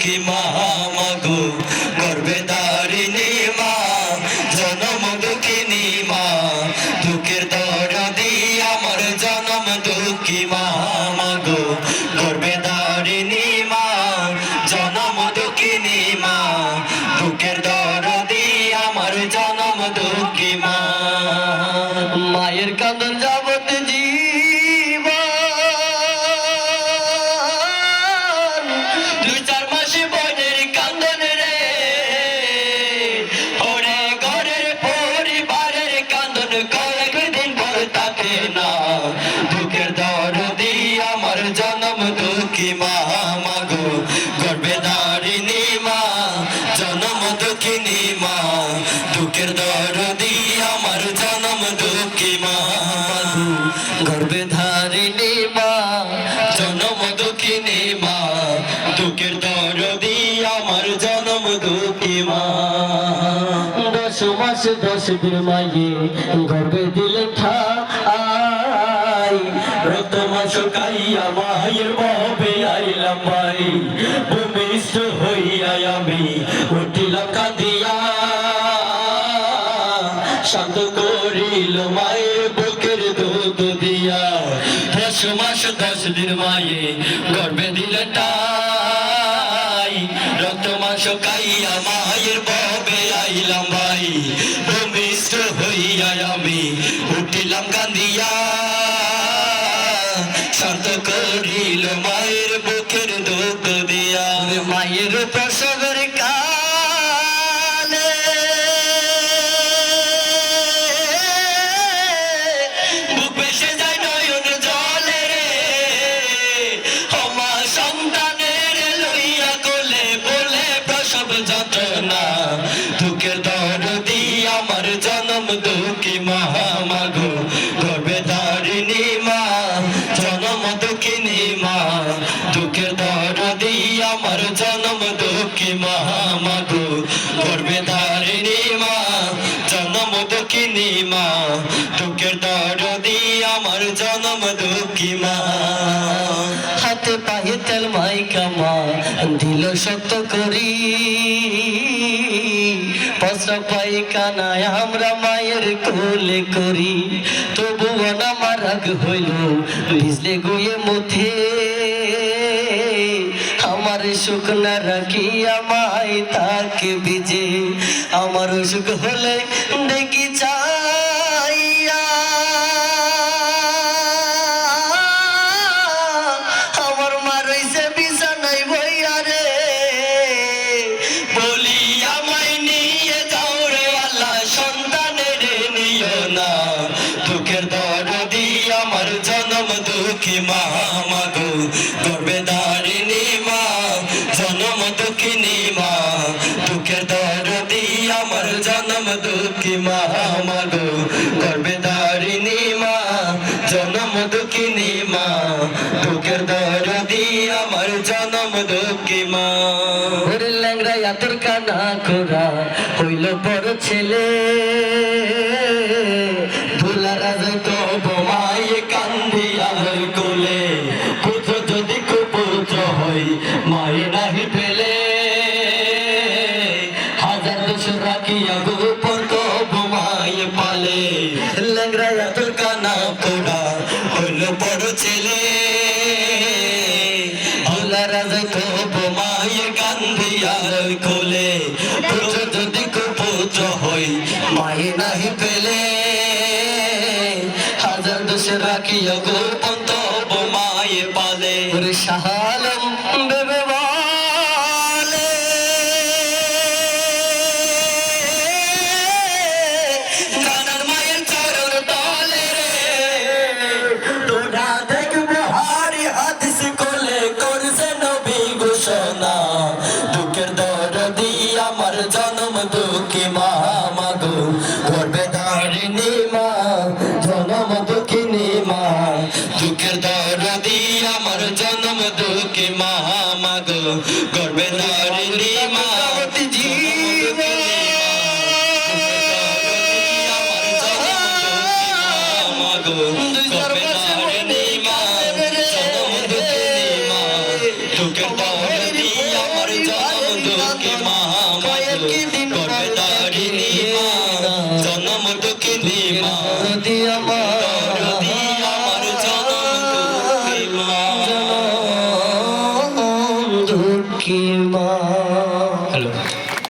দুঃখী মা মাগো গর্বে দারিণী মা, জনম দুঃখিনী মা, দুঃখের দরদি আমার জনম দুঃখী মা মাগো গর্বে দারিণী মা, জনম দুঃখিনী মা, দুঃখের দরদি আমার জনম দুঃখী মা। মায়ের কান্দন দুঃখী মা মাগো, গর্বে দারিণী মা জনম দুঃখিনী মা, দুঃখের দরদি আমার জনম দুঃখী মা। গর্বে ধারিণী মা জনম জনম দুঃখী মা। দশ মাস দশ দিন মাইয়ে গর্বে দিলে ঠাই রক্ত মাস কাইয়া মায়ের ববে আইলাম ভাই। ভূমিষ্ঠ হইয়া আমি উঠিলাম কাঁদিয়া। শান্ত করিল মায়ের বুকের দুধ দিয়া। দশ মাস দশ দিন মায়ে গর্বে দিল টাই রক্ত মাস কাইয়া মায়ের ববে আইলাম ভাই। ভূমিষ্ঠ হইয়া আমি উঠিলাম মায়ের প্রসবের গর্বে দারিণী মা জনম দুঃখিনী মা। দুঃখের দরদি আমার জনম দুঃখী মা। হাতে পায়ে তেল মাইকা মা দিল শক্ত করি। পচা পাইকানায় আমরা মায়ের কোলে করি। তবুও না মারাগ হইল, ভিজলে গুয়ে মুথে। আমার সুখ না রাখি, আমায় তাকে ভিজে। আমার সুখ হলে দেখি চাইয়া আমার মা রইছে বিছানায় বইয়া রে। বলি, আমায় নিয়ে যাও রে আল্লাহ, সন্তানের নিও না। দুঃখের দরদি আমার জনম দুঃখী মা মাগো গর্বে দারিণী মা মাগো করবে দারিণী মা জনম দুঃখিনী মা দুঃখের দরদি আমার জনম দুঃখী মা। ল্যাংরা এতর কানা খোরা, হইল বড় ছেলে। ভোলা রাজা তো এতর কানা পোড়া হইল বড় ছেলে। ভোলা রাজা তো বোমায় কান্দি আর কোলে পুত্র যদি কুপুত্র মায়ে নাহি পেলে। হাজার দোষে রাখিয়া গোপন করবে দাঁড়িনি মা, জনম দুঃখিনী মা দুঃখের দরদি আমার জনম দুঃখী মা মাগো করবে দাঁড়িনি মা Don't get.